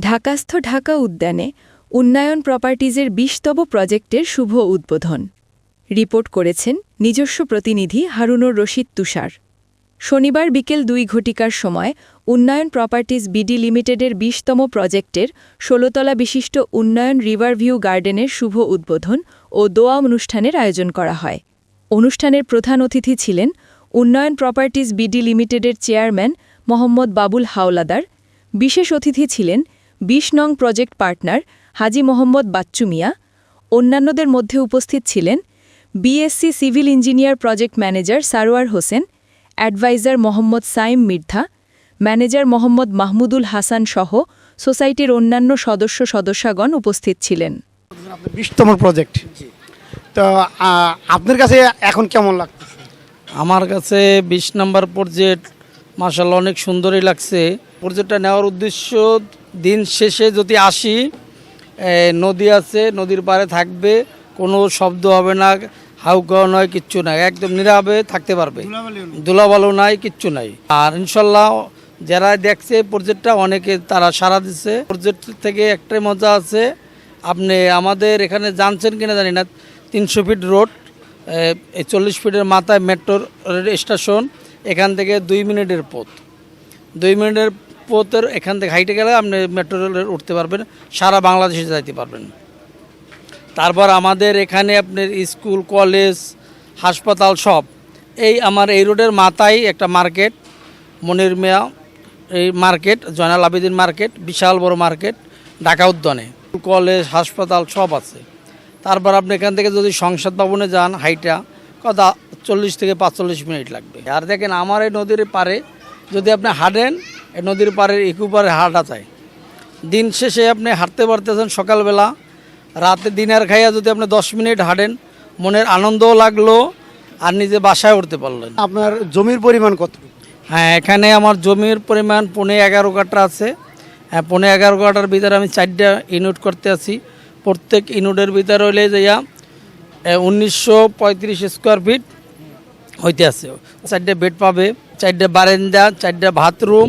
ঢাকাস্থ ঢাকা উদ্যানে উন্নয়ন প্রপার্টিজের বিশতম প্রজেক্টের শুভ উদ্বোধন। রিপোর্ট করেছেন নিজস্ব প্রতিনিধি হারুনুর রশিদ তুষার। শনিবার বিকেল দুই ঘটিকার সময় উন্নয়ন প্রপার্টিজ বিডি লিমিটেডের বিশতম প্রজেক্টের ষোলতলা বিশিষ্ট উন্নয়ন রিভারভিউ গার্ডেনের শুভ উদ্বোধন ও দোয়া অনুষ্ঠানের আয়োজন করা হয়। অনুষ্ঠানের প্রধান অতিথি ছিলেন উন্নয়ন প্রপার্টিজ বিডি লিমিটেডের চেয়ারম্যান মোহাম্মদ বাবুল হাওলাদার। বিশেষ অতিথি ছিলেন বিশ নং প্রজেক্ট পার্টনার হাজি মোহাম্মদ বাচ্চু মিয়া অন্যান্যদের মধ্যে উপস্থিত ছিলেন BSc civil engineer project manager Sarwar Hossain adviser Mohammad Saim Mirdha manager Mohammad Mahmudul Hasan সহ সোসাইটির অন্যান্য সদস্য সদস্যগণ উপস্থিত ছিলেন। বিশতম প্রজেক্ট। তো আপনার কাছে এখন কেমন লাগতেছে? আমার কাছে বিশ নাম্বার প্রজেক্ট মার্শাল অনেক সুন্দরই লাগছে। প্রজেক্টটা নেওয়ার উদ্দেশ্য দিন শেষে যদি আসি নদী আছে নদীর পাড়ে থাকবে কোনো শব্দ হবে না হাউকাও নয় কিচ্ছু নাই একদম নীরবে থাকতে পারবে। ধুলাবালু নাই। কিচ্ছু নাই। আর ইনশাল্লাহ যারা দেখছে প্রজেক্টটা অনেকে তারা সারা দিচ্ছে প্রজেক্ট থেকে একটাই মজা আছে আপনি আমাদের এখানে জানছেন কিনা জানি না তিনশো ফিট রোড এই চল্লিশ ফিটের মাথায় মেট্রো স্টেশন এখান থেকে দুই মিনিটের পথ। দুই মিনিটের পথের এখান থেকে হাইটে গেলে আপনি মেট্রো রেলে উঠতে পারবেন, সারা বাংলাদেশে যাইতে পারবেন। তারপর আমাদের এখানে আপনার স্কুল, কলেজ, হাসপাতাল সব, এই আমার এই রোডের মাথায় একটা মার্কেট, মনির মিয়া, এই মার্কেট, জয়নাল আবেদিন মার্কেট, বিশাল বড় মার্কেট, ঢাকা উদ্যানে। কলেজ, হাসপাতাল সব আছে। তারপর আপনি এখান থেকে যদি সংসদ ভবনে যান, হাইটা কথা চল্লিশ থেকে পাঁচচল্লিশ মিনিট লাগবে। আর দেখেন আমার এই নদীর পারে যদি আপনি হাঁটেন এই নদীর পাড়ের ইকুপারে হাঁটা চাই দিন শেষে আপনি হাঁটতে পারতেছেন সকালবেলা রাতে দিনের খাইয়া যদি আপনি দশ মিনিট হাঁটেন মনের আনন্দও লাগল আর নিজে বাসায় উঠতে পারলেন। আপনার জমির পরিমাণ কত? হ্যাঁ এখানে আমার জমির পরিমাণ পৌনে এগারো কাঠা আছে। হ্যাঁ পৌনে এগারো কাঠার ভিতরে আমি চারটা ইউনিট করতে আছি। প্রত্যেক ইউনিটের ভিতরে হইলে যাইয়া উনিশশো পঁয়ত্রিশ স্কোয়ার ফিট হইতে আছে। চারটে বেড পাবে, চারটে বারান্দা, চারটে বাথরুম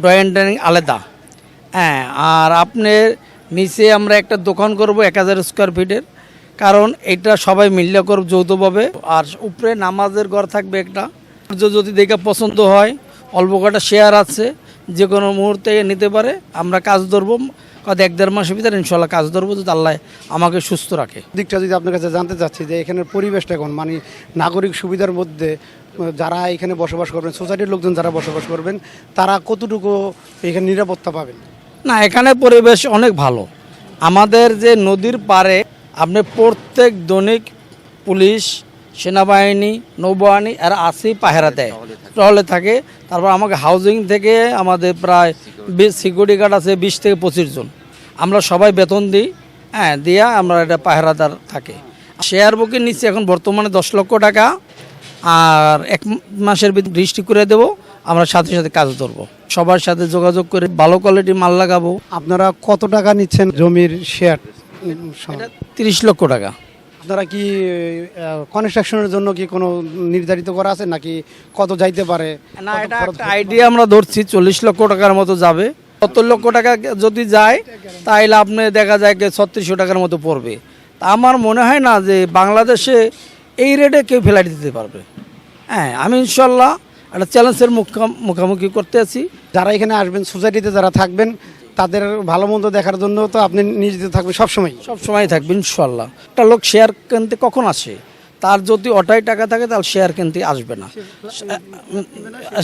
ড্রয়িং ডাইনিং আলাদা। হ্যাঁ আর আপনার নিচে আমরা একটা দোকান করব এক হাজার স্কোয়ার ফিটের কারণ এটা সবাই মিল্লা করব যৌথভাবে। আর উপরে নামাজের ঘর থাকবে একটা। যদি দেখে পছন্দ হয়, অল্প কটা শেয়ার আছে যে কোনো মুহূর্তে নিতে পারে, আমরা কাজ ধরবো। কত এক দেড় মাসের ভিতরে ইনশাল্লাহ কাজ ধরবো যদি আল্লাহ আমাকে সুস্থ রাখে। দিকটা যদি আপনার কাছে জানতে চাচ্ছি যে এখানের পরিবেশটা এখন মানে নাগরিক সুবিধার মধ্যে যারা এখানে বসবাস করবেন সোসাইটির লোকজন যারা বসবাস করবেন তারা কতটুকু এখানে নিরাপত্তা পাবেন? না এখানে পরিবেশ অনেক ভালো। আমাদের যে নদীর পারে আপনি প্রত্যেক দৈনিক পুলিশ সেনাবাহিনী নৌবাহিনী আর আসি পাহেরা দেয় টহলে থাকে। তারপর আমাকে হাউজিং থেকে আমাদের প্রায় বিশ সিকিউরিটি গার্ড আছে বিশ থেকে পঁচিশ জন। আমরা সবাই বেতন দিই। হ্যাঁ দিয়া আমরা এটা পাহেরাদার থাকে। শেয়ার বুকের নিচে এখন বর্তমানে দশ লক্ষ টাকা। আর এক মাসের ভিতরে দৃষ্টি করে দেবো। আমরা সাথে সাথে কাজ ধরবো। সবার সাথে যোগাযোগ করে ভালো কোয়ালিটির মাল লাগাবো। আপনারা কত টাকা নিচ্ছেন জমির শেয়ার তিরিশ লক্ষ টাকা। আপনারা কি কনস্ট্রাকশনের জন্য কি কোনো নির্ধারিত করা আছে নাকি কত যাইতে পারে? না এটা একটা আইডিয়া আমরা ধরছি চল্লিশ লক্ষ টাকার মতো যাবে। সত্তর লক্ষ টাকা যদি যায় তাহলে আপনি দেখা যায় যে ছত্রিশশো টাকার মতো পড়বে। তা আমার মনে হয় না যে বাংলাদেশে এই রেটে কেউ ফেলাই দিতে পারবে। হ্যাঁ আমি ইনশাল্লাহ একটা চ্যালেঞ্জের মুখা- মুখোমুখি করতে আছি। যারা এখানে আসবেন সোসাইটিতে যারা থাকবেন তাদের ভালো মন্দ দেখার জন্য তো আপনি নিয়োজিত থাকবেন সবসময় সব সময় থাকবে ইনশাল্লাহ একটা লোক শেয়ার কিনতে কখন আসে? তার যদি অটাই টাকা থাকে তাহলে শেয়ার কিনতে আসবে না।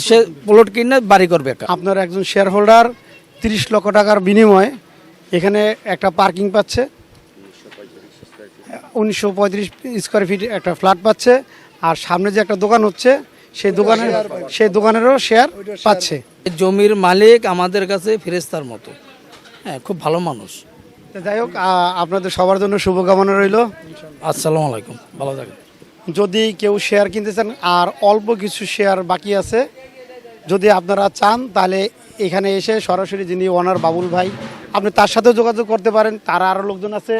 সে প্লট কিনে বাড়ি করবে আপনার একজন শেয়ার হোল্ডার তিরিশ লক্ষ টাকার বিনিময়ে এখানে একটা পার্কিং পাচ্ছে। উনিশশো পঁয়ত্রিশ স্কোয়ার ফিট একটা ফ্ল্যাট পাচ্ছে। আর সামনে যে একটা দোকান হচ্ছে সেই দোকানের সেই দোকানেরও শেয়ার পাচ্ছে। জমির মালিক আমাদের কাছে ফেরেস্তার মতো। হ্যাঁ খুব ভালো মানুষ। যাই হোক আপনাদের সবার জন্য শুভকামনা রইল। আসসালাম আলাইকুম ভালো থাকেন। যদি কেউ শেয়ার কিনতে চান আর অল্প কিছু শেয়ার বাকি আছে যদি আপনারা চান তাহলে এখানে এসে সরাসরি যিনি ওনার বাবুল ভাই আপনি তার সাথেও যোগাযোগ করতে পারেন তারা আরও লোকজন আছে।